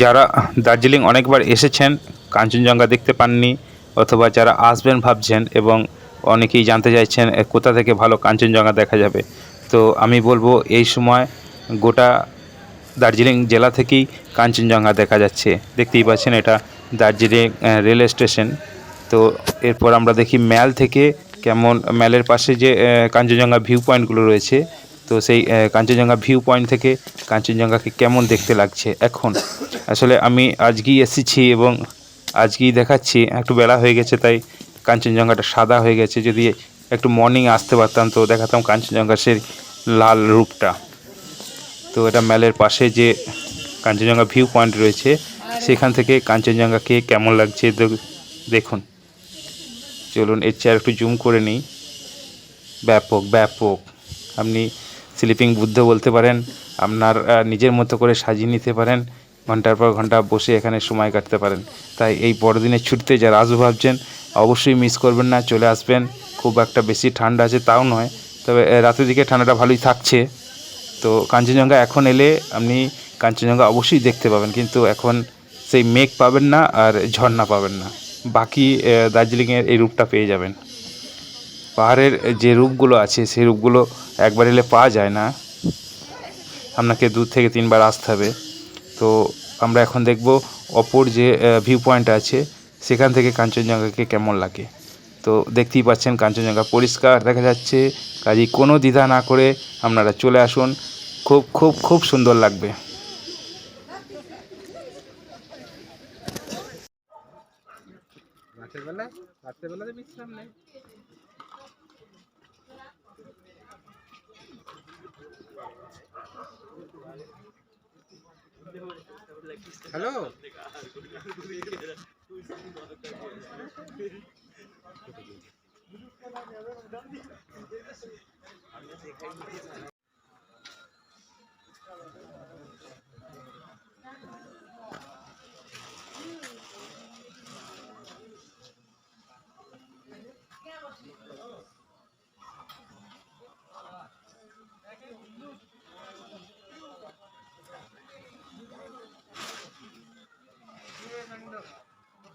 যারা দার্জিলিং অনেকবার এসেছেন, কাঞ্চনজঙ্ঘা দেখতে পাননি, অথবা যারা আসবেন ভাবছেন এবং অনেকেই জানতে চাইছেন কোথা থেকে ভালো কাঞ্চনজঙ্ঘা দেখা যাবে। তো আমি বলব, এই সময় গোটা দার্জিলিং জেলা থেকেই কাঞ্চনজঙ্ঘা দেখা যাচ্ছে। দেখতেই পাচ্ছেন এটা দার্জিলিং রেল স্টেশন। তো এরপর আমরা দেখি ম্যাল থেকে কেমন, ম্যালের পাশে যে কাঞ্চনজঙ্ঘা ভিউ পয়েন্টগুলো রয়েছে তো সেই কাঞ্চনজঙ্ঘা ভিউ পয়েন্ট থেকে কাঞ্চনজঙ্ঘাকে কেমন দেখতে লাগছে এখন? আসলে আমি আজকেই এসেছি এবং আজকেই দেখাচ্ছি, একটু বেলা হয়ে গেছে তাই কাঞ্চনজঙ্ঘাটা সাদা হয়ে গেছে। যদি একটু মর্নিং আসতে পারতাম তো দেখাতাম কাঞ্চনজঙ্ঘার সেই লাল রূপটা। তো এটা ম্যালের পাশে যে কাঞ্চনজঙ্ঘা ভিউ পয়েন্ট রয়েছে, সেখান থেকে কাঞ্চনজঙ্ঘাকে কেমন লাগছে দেখ- দেখুন। চলুন, এর চেয়ে আর একটু জুম করে নিই। ব্যাপক ব্যাপক। আপনি স্লিপিং বুদ্ধ বলতে পারেন, আপনার নিজের মতো করে সাজিয়ে নিতে পারেন, ঘণ্টার পর ঘণ্টা বসে এখানে সময় কাটতে পারেন। তাই এই বড়দিনের ছুটিতে যারা আসব ভাবছেন, অবশ্যই মিস করবেন না, চলে আসবেন। খুব একটা বেশি ঠান্ডা আছে তাও নয়, তবে রাতের দিকে ঠান্ডাটা ভালোই থাকছে। তো কাঞ্চনজঙ্ঘা এখন এলে আপনি কাঞ্চনজঙ্ঘা অবশ্যই দেখতে পাবেন, কিন্তু এখন সেই মেঘ পাবেন না আর ঝর্ণা পাবেন না। বাকি দার্জিলিংয়ের এই রূপটা পেয়ে যাবেন। পাহাড়ের যে রূপগুলো আছে, সেই রূপগুলো একবার এলে পাওয়া যায় না। আপনাকে দু থেকে তিনবার আসতে হবে। তো আমরা এখন দেখব অপর যে ভিউ পয়েন্ট আছে, সেখান থেকে কাঞ্চনজঙ্ঘাকে কেমন লাগে। তো দেখতেই পাচ্ছেন কাঞ্চনজঙ্ঘা পরিষ্কার, দেখা যাচ্ছে কাজেই কোনো দ্বিধা না করে আপনারা চলে আসুন। খুব খুব খুব সুন্দর লাগবে। রাতের বেলা? রাতের বেলাতে বিশ্রাম নেই। हेलो